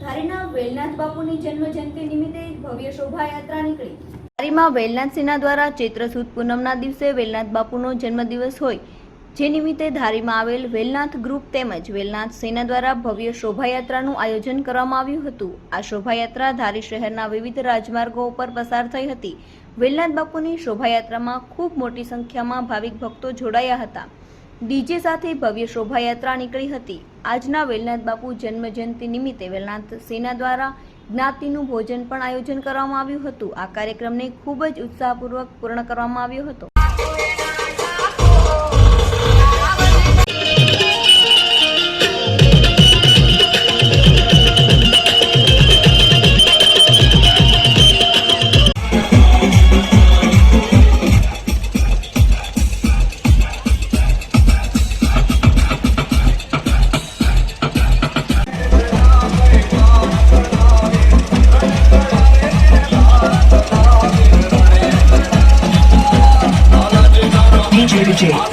ધારીના વેલનાથ બાપુની જન્મ જયંતિ નિમિત્તે ભવ્ય શોભાયાત્રા નીકળી. ધારીમાં વેલનાથ સેના દ્વારા ચૈત્ર સુદ પૂનમના દિવસે વેલનાથ બાપુનો જન્મદિવસ હોય, જે નિમિત્તે ધારીમાં આવેલ વેલનાથ ગ્રુપ તેમજ વેલનાથ સેના દ્વારા ભવ્ય શોભાયાત્રાનું આયોજન કરવામાં આવ્યું હતું. આ શોભાયાત્રા ધારી શહેરના વિવિધ રાજમાર્ગો ઉપર પસાર થઈ હતી. વેલનાથ બાપુની શોભાયાત્રામાં ખૂબ મોટી સંખ્યામાં ભાવિક ભક્તો જોડાયા હતા. ડીજે સાથે ભવ્ય શોભાયાત્રા નીકળી હતી. આજના વેલનાથ બાપુ જન્મ જયંતિ નિમિત્તે વેલનાથ સેના દ્વારા જ્ઞાતિનું ભોજન પણ આયોજન કરવામાં આવ્યું હતું. આ કાર્યક્રમને ખૂબ જ ઉત્સાહપૂર્વક પૂર્ણ કરવામાં આવ્યો હતો. DJ DJ